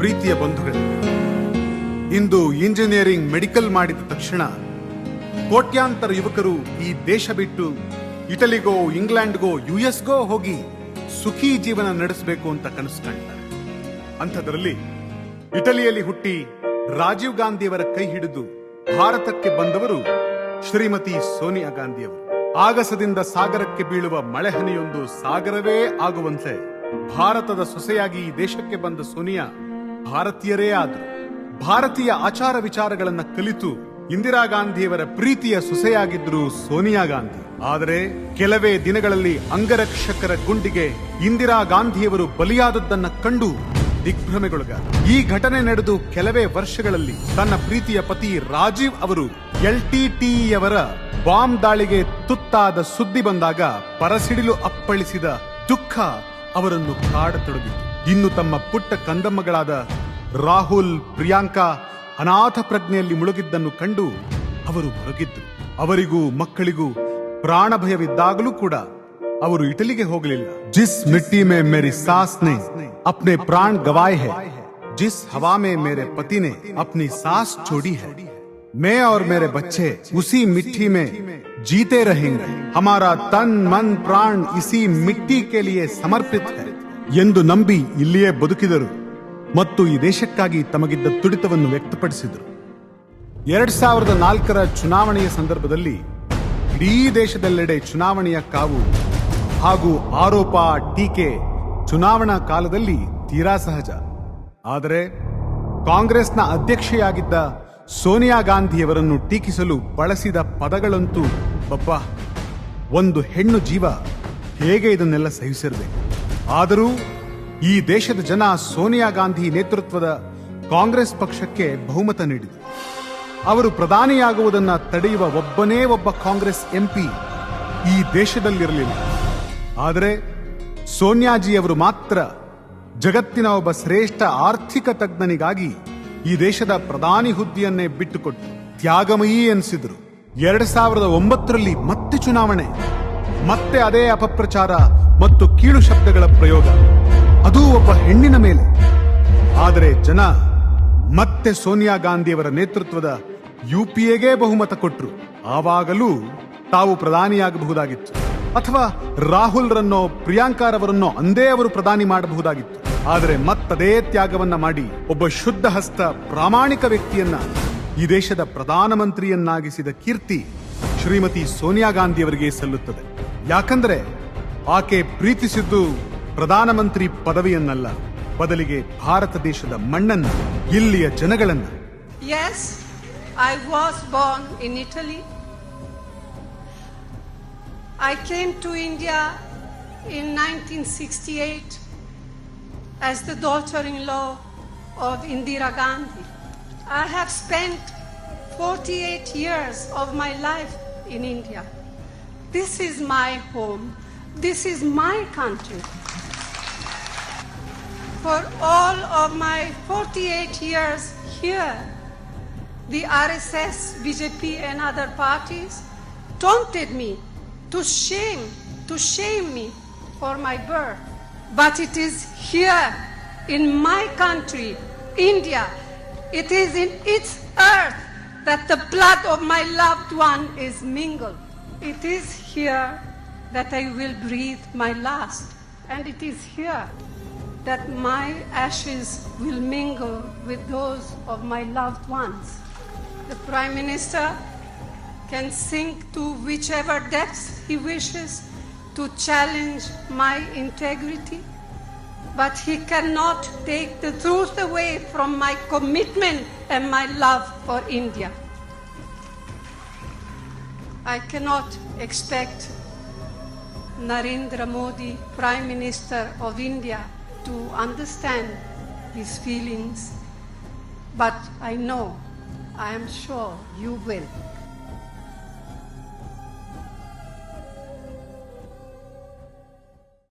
ಪ್ರೀತಿಯ ಬಂಧುಗಳೇ, ಇಂದು engineering medical ಮಾಡಿದ ತಕ್ಷಣ ಕೋಟ್ಯಾಂತರ ಯುವಕರು ಈ ದೇಶ ಬಿಟ್ಟು ಇಟಲಿಗೋ, ಇಂಗ್ಲೆಂಡ್ಗೋ, ಯುಎಸ್ಗೋ ಹೋಗಿ ಸುಖಿ ಜೀವನ ನಡೆಸಬೇಕು ಅಂತ ಕನಸು ಕಾಣ್ತಾರೆ. ಅಂಥದ್ರಲ್ಲಿ ಇಟಲಿಯಲ್ಲಿ ಹುಟ್ಟಿ ರಾಜೀವ್ ಗಾಂಧಿಯವರ ಕೈ ಹಿಡಿದು ಭಾರತಕ್ಕೆ ಬಂದವರು ಶ್ರೀಮತಿ ಸೋನಿಯಾ ಗಾಂಧಿಯವರು. ಆಗಸದಿಂದ ಸಾಗರಕ್ಕೆ ಬೀಳುವ ಮಳೆಹನಿಯೊಂದು ಸಾಗರವೇ ಆಗುವಂತೆ ಭಾರತದ ಸೊಸೆಯಾಗಿ ಈ ದೇಶಕ್ಕೆ ಬಂದ ಸೋನಿಯಾ ಭಾರತೀಯರೇ ಆದರು, ಭಾರತೀಯ ಆಚಾರ ವಿಚಾರಗಳನ್ನ ಕಲಿತು ಇಂದಿರಾ ಗಾಂಧಿಯವರ ಪ್ರೀತಿಯ ಸೊಸೆಯಾಗಿದ್ರು ಸೋನಿಯಾ ಗಾಂಧಿ. ಆದರೆ ಕೆಲವೇ ದಿನಗಳಲ್ಲಿ ಅಂಗರಕ್ಷಕರ ಗುಂಡಿಗೆ ಇಂದಿರಾ ಗಾಂಧಿಯವರು ಬಲಿಯಾದದ್ದನ್ನ ಕಂಡು ದಿಗ್ಭ್ರಮೆಗೊಳಗ ಈ ಘಟನೆ ನಡೆದು ಕೆಲವೇ ವರ್ಷಗಳಲ್ಲಿ ತನ್ನ ಪ್ರೀತಿಯ ಪತಿ ರಾಜೀವ್ ಅವರು ಎಲ್ಟಿಟಿಯವರ ಬಾಂಬ್ ದಾಳಿಗೆ ತುತ್ತಾದ ಸುದ್ದಿ ಬಂದಾಗ ಪರಸಿಡಿಲು ಅಪ್ಪಳಿಸಿದ ದುಃಖ ಅವರನ್ನು ಕಾಡತೊಡಗಿತು. ಇನ್ನು ತಮ್ಮ ಪುಟ್ಟ ಕಂದಮ್ಮಗಳಾದ ರಾಹುಲ್ ಪ್ರಿಯಾಂಕಾ ಅನಾಥ ಪ್ರಜ್ಞೆಯಲ್ಲಿ ಮುಳುಗಿದ್ದನ್ನು ಕಂಡು ಅವರು ಹೊರಗಿದ್ರು ಅವರಿಗೂ ಮಕ್ಕಳಿಗೂ ಪ್ರಾಣ ಭಯವಿದ್ದಾಗಲೂ ಕೂಡ ಅವರು ಇಟಲಿಗೆ ಹೋಗಲಿಲ್ಲ ಜಿಸ್ ಮಿಟ್ಟಿ ಮೇ ಮೇರಿ ಸಾಸ್ ನೆ ಅಪ್ನೆ ಪ್ರಾಣ ಗವಾಯ್ ಹೈ जिस हवा में मेरे पति ने अपनी सांस छोड़ी है मैं और मेरे बच्चे उसी मिट्टी में जीते रहेंगे हमारा तन मन प्राण इसी मिट्टी के लिए समर्पित है ಎಂದು ನಂಬಿ ಇಲ್ಲಿಯೇ ಬದುಕಿದರು ಮತ್ತು ಈ ದೇಶಕ್ಕಾಗಿ ತಮಗಿದ್ದ ತುಡಿತವನ್ನು ವ್ಯಕ್ತಪಡಿಸಿದರು. ಎರಡ್ ಸಾವಿರದ ನಾಲ್ಕರ ಚುನಾವಣೆಯ ಸಂದರ್ಭದಲ್ಲಿ ಇಡೀ ದೇಶದೆಲ್ಲೆಡೆ ಚುನಾವಣೆಯ ಕಾವು ಹಾಗೂ ಆರೋಪ, ಟೀಕೆ ಚುನಾವಣಾ ಕಾಲದಲ್ಲಿ ತೀರಾ ಸಹಜ. ಆದರೆ ಕಾಂಗ್ರೆಸ್ನ ಅಧ್ಯಕ್ಷೆಯಾಗಿದ್ದ ಸೋನಿಯಾ ಗಾಂಧಿಯವರನ್ನು ಟೀಕಿಸಲು ಬಳಸಿದ ಪದಗಳಂತೂ ಬಪ್ಪ ಒಂದು ಹೆಣ್ಣು ಜೀವ ಹೇಗೆ ಇದನ್ನೆಲ್ಲ ಸಹಿಸಿರಬೇಕು? ಆದರೂ ಈ ದೇಶದ ಜನ ಸೋನಿಯಾ ಗಾಂಧಿ ನೇತೃತ್ವದ ಕಾಂಗ್ರೆಸ್ ಪಕ್ಷಕ್ಕೆ ಬಹುಮತ ನೀಡಿದರು. ಅವರು ಪ್ರಧಾನಿಯಾಗುವುದನ್ನು ತಡೆಯುವ ಒಬ್ಬನೇ ಒಬ್ಬ ಕಾಂಗ್ರೆಸ್ ಎಂಪಿ ಈ ದೇಶದಲ್ಲಿರಲಿಲ್ಲ. ಆದರೆ ಸೋನಿಯಾಜಿಯವರು ಮಾತ್ರ ಜಗತ್ತಿನ ಒಬ್ಬ ಶ್ರೇಷ್ಠ ಆರ್ಥಿಕ ತಜ್ಞನಿಗಾಗಿ ಈ ದೇಶದ ಪ್ರಧಾನಿ ಹುದ್ದೆಯನ್ನೇ ಬಿಟ್ಟುಕೊಟ್ಟು ತ್ಯಾಗಮಯಿ ಎನಿಸಿದರು. ಎರಡ್ ಸಾವಿರದ ಒಂಬತ್ತರಲ್ಲಿ ಮತ್ತೆ ಚುನಾವಣೆ. ಮತ್ತೆ ಅದೇ ಅಪಪ್ರಚಾರ ಮತ್ತು ಕೀಳು ಶಬ್ದಗಳ ಪ್ರಯೋಗ. ಅದೂ ಒಬ್ಬ ಹೆಣ್ಣಿನ ಮೇಲೆ. ಆದರೆ ಜನ ಮತ್ತೆ ಸೋನಿಯಾ ಗಾಂಧಿಯವರ ನೇತೃತ್ವದ ಯುಪಿಎಗೆ ಬಹುಮತ ಕೊಟ್ಟರು ಆವಾಗಲೂ ತಾವು ಪ್ರಧಾನಿಯಾಗಬಹುದಾಗಿತ್ತು. ಅಥವಾ ರಾಹುಲ್ ರನ್ನೋ ಪ್ರಿಯಾಂಕಾರವರನ್ನೋ ಅಂದೇ ಅವರು ಪ್ರಧಾನಿ ಮಾಡಬಹುದಾಗಿತ್ತು. ಆದರೆ ಮತ್ತದೇ ತ್ಯಾಗವನ್ನ ಮಾಡಿ ಒಬ್ಬ ಶುದ್ಧ ಹಸ್ತ ಪ್ರಾಮಾಣಿಕ ವ್ಯಕ್ತಿಯನ್ನ ಈ ದೇಶದ ಪ್ರಧಾನಮಂತ್ರಿಯನ್ನಾಗಿಸಿದ ಕೀರ್ತಿ ಶ್ರೀಮತಿ ಸೋನಿಯಾ ಗಾಂಧಿ ಅವರಿಗೆ ಸಲ್ಲುತ್ತದೆ. ಯಾಕಂದ್ರೆ ಆಕೆ ಪ್ರೀತಿಸಿದ್ದು ಪ್ರಧಾನಮಂತ್ರಿ ಪದವಿಯನ್ನಲ್ಲ, ಬದಲಿಗೆ ಭಾರತ ದೇಶದ ಮಣ್ಣನ್ನು, ಇಲ್ಲಿಯ ಜನಗಳನ್ನು. Yes I was born in Italy I came to India in nineteen sixty eight Indira Gandhi I have spent forty eight years of my life in India. This is my home. This is my country. For all of my 48 years here, the RSS, BJP, and other parties taunted me to shame, to shame me for my birth. But it is here in my country, India, it is in its earth that the blood of my loved one is mingled. It is here that I will breathe my last, and it is here that my ashes will mingle with those of my loved ones. The Prime Minister can sink to whichever depths he wishes to challenge my integrity, but he cannot take the truth away from my commitment and my love for India. I cannot expect Narendra Modi, Prime Minister of India, to understand these feelings, but I know, I am sure you will.